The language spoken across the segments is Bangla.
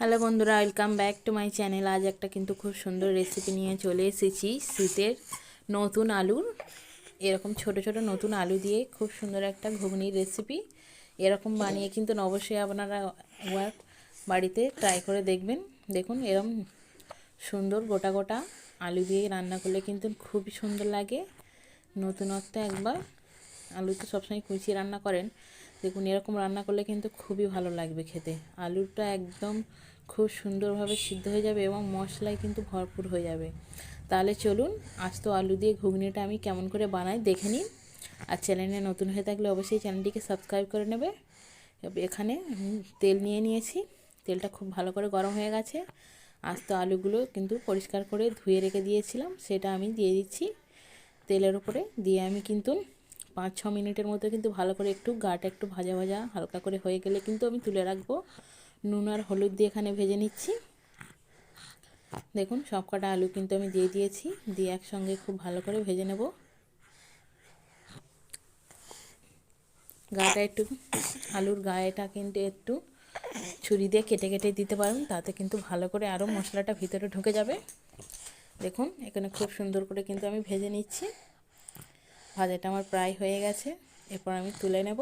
হ্যালো বন্ধুরা, welcome back to my channel. আজ একটা কিন্তু খুব সুন্দর রেসিপি নিয়ে চলে এসেছি, শীতের নতুন আলুর এরকম ছোট ছোট নতুন আলু দিয়ে খুব সুন্দর একটা ঘুগনির রেসিপি এরকম বানিয়ে কিন্তু অবশ্যই আপনারা একবার বাড়িতে ট্রাই করে দেখবেন। দেখুন এরকম সুন্দর গোটা গোটা আলু দিয়ে রান্না করলে কিন্তু খুবই সুন্দর লাগে। নতুনত্ব একবার আলু তো সবসময় কুচিয়ে রান্না করেন। দেখুন, এরকম রান্না করলে কিন্তু খুবই ভালো লাগবে খেতে। আলুটা একদম খুব সুন্দরভাবে সিদ্ধ হয়ে যাবে এবং মশলায় কিন্তু ভরপুর হয়ে যাবে। তাহলে চলুন, আস্ত আলু দিয়ে ঘুগনিটা আমি কেমন করে বানাই দেখে নিন আর চ্যানেলে নতুন হয়ে থাকলে অবশ্যই চ্যানেলটিকে সাবস্ক্রাইব করে নেবে। এখানে তেল নিয়ে নিয়েছি। তেলটা খুব ভালো করে গরম হয়ে গেছে। আস্ত আলুগুলো কিন্তু পরিষ্কার করে ধুয়ে রেখে দিয়েছিলাম। সেটা আমি দিয়ে দিচ্ছি তেলের উপরে। দিয়ে আমি কিন্তু পাঁচ, ছ মিনিটের মধ্যে কিন্তু ভালো করে একটু গাটা একটু ভাজা ভাজা হালকা করে হয়ে গেলে কিন্তু আমি তুলে রাখব। নুন আর হলুদ দিয়ে এখানে ভেজে নিচ্ছি। দেখুন, সব কটা আলু কিন্তু আমি দিয়ে দিয়েছি। দিয়ে একসঙ্গে খুব ভালো করে ভেজে নেব। গাটা একটু, আলুর গায়েটা কিন্তু একটু ছুরি দিয়ে কেটে কেটে দিতে পারেন, তাতে কিন্তু ভালো করে আরও মশলাটা ভিতরে ঢুকে যাবে। দেখুন, এখানে খুব সুন্দর করে কিন্তু আমি ভেজে নিচ্ছি। ভাজাটা আমার প্রায় হয়ে গেছে। এরপর আমি তুলে নেব।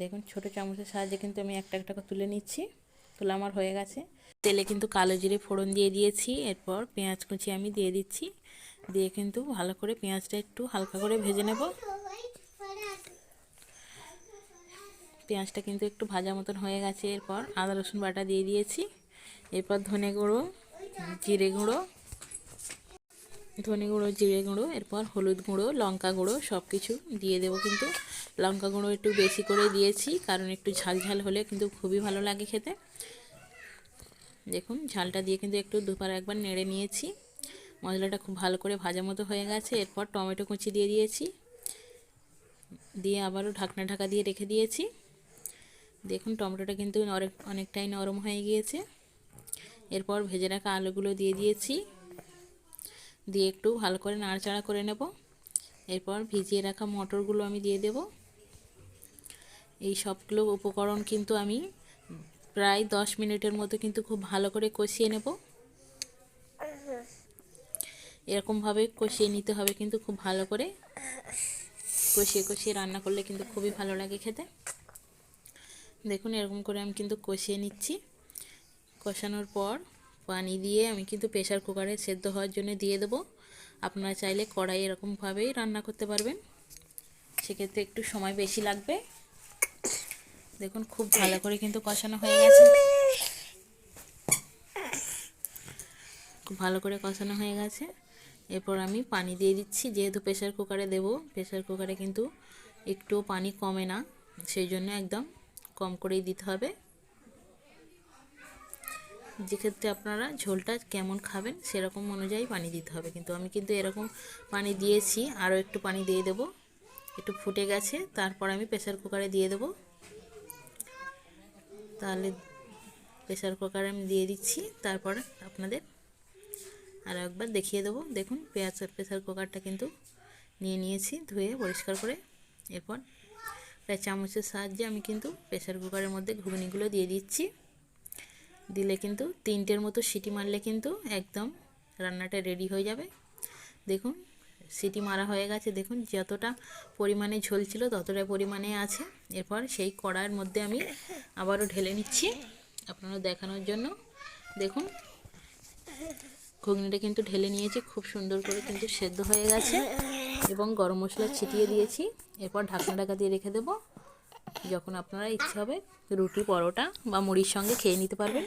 দেখুন, ছোটো চামচের সাহায্যে কিন্তু আমি একটা একটা করে তুলে নিচ্ছি। তুলে আমার হয়ে গেছে। তেলে কিন্তু কালো জিরে ফোড়ন দিয়ে দিয়েছি। এরপর পেঁয়াজ কুচি আমি দিয়ে দিচ্ছি। দিয়ে কিন্তু ভালো করে পেঁয়াজটা একটু হালকা করে ভেজে নেব। পেঁয়াজটা কিন্তু একটু ভাজা মতন হয়ে গেছে। এরপর আদা রসুন বাটা দিয়ে দিয়েছি। এরপর ধনে গুঁড়ো, জিরে গুঁড়ো ধনে গুঁড়ো, জিরে গুঁড়ো, এরপর হলুদ গুঁড়ো, লঙ্কা গুঁড়ো সব কিছু দিয়ে দেবো কিন্তু। লঙ্কা গুঁড়ো একটু বেশি করে দিয়েছি, কারণ একটু ঝাল ঝাল হলে কিন্তু খুবই ভালো লাগে খেতে। দেখুন, ঝালটা দিয়ে কিন্তু একটু দুবার একবার নেড়ে নিয়েছি। মশলাটা খুব ভালো করে ভাজা মতো হয়ে গেছে, এরপর টমেটো কুচি দিয়ে দিয়েছি। দিয়ে আবারও ঢাকনা ঢাকা দিয়ে রেখে দিয়েছি। দেখুন, টমেটোটা কিন্তু অনেক অনেকটাই নরম হয়ে গিয়েছে। এরপর ভেজে রাখা আলুগুলো দিয়ে দিয়েছি। দিয়ে একটু ভালো করে নাড়াচাড়া করে নেব। এরপর ভিজিয়ে রাখা মটরগুলো আমি দিয়ে দেব। এই সবগুলো উপকরণ কিন্তু আমি প্রায় দশ মিনিটের মতো কিন্তু খুব ভালো করে কষিয়ে নেব। এরকমভাবে কষিয়ে নিতে হবে কিন্তু খুব ভালো করে। কষিয়ে কষিয়ে রান্না করলে কিন্তু খুবই ভালো লাগে খেতে। দেখুন এরকম করে আমি কিন্তু কষিয়ে নিচ্ছি। কষানোর পর পানি দিয়ে আমি কিন্তু প্রেশার কুকারে সেদ্ধ হওয়ার জন্য দিয়ে দেবো। আপনারা চাইলে কড়াই এরকমভাবেই রান্না করতে পারবেন। সেক্ষেত্রে একটু সময় বেশি লাগবে। দেখুন, খুব ভালো করে কিন্তু কষানো হয়ে গেছে। খুব ভালো করে কষানো হয়ে গেছে। এরপর আমি পানি দিয়ে দিচ্ছি, যেহেতু প্রেশার কুকারে দেব। প্রেশার কুকারে কিন্তু একটু পানি কমে না, সেই জন্য একদম কম করেই দিতে হবে। যেক্ষেত্রে আপনারা ঝোলটা কেমন খাবেন সেরকম অনুযায়ী পানি দিতে হবে। কিন্তু আমি কিন্তু এরকম পানি দিয়েছি, আরও একটু পানি দিয়ে দেব। একটু ফুটে গেছে, তারপর আমি প্রেশার কুকারে দিয়ে দেব। তাহলে প্রেশার কুকারে আমি দিয়ে দিচ্ছি, তারপরে আপনাদের আর একবার দেখিয়ে দেবো। দেখুন, পেঁয়াজ প্রেশার কুকারটা কিন্তু নিয়ে নিয়েছি, ধুয়ে পরিষ্কার করে। এরপর প্রায় চামচের সাহায্যে আমি কিন্তু প্রেশার কুকারের মধ্যে ঘুগনিগুলো দিয়ে দিচ্ছি। দিলে কিন্তু তিনটের মতো সিটি মারলে কিন্তু একদম রান্নাটা রেডি হয়ে যাবে। দেখুন, সিটি মারা হয়ে গেছে। দেখুন, যতটা পরিমাণে ঝোল ছিল ততটা পরিমাণে আছে। এরপর সেই কড়ার মধ্যে আমি আবারও ঢেলে নিচ্ছি আপনারা দেখানোর জন্য। দেখুন, ঘুগনিটা কিন্তু ঢেলে নিয়েছি। খুব সুন্দর করে কিন্তু সেদ্ধ হয়ে গেছে। এবং গরম মশলা ছিটিয়ে দিয়েছি। এরপর ঢাকনা ঢাকা দিয়ে রেখে দেবো। যখন আপনারা ইচ্ছে হবে রুটি পরোটা বা মুড়ির সঙ্গে খেয়ে নিতে পারবেন।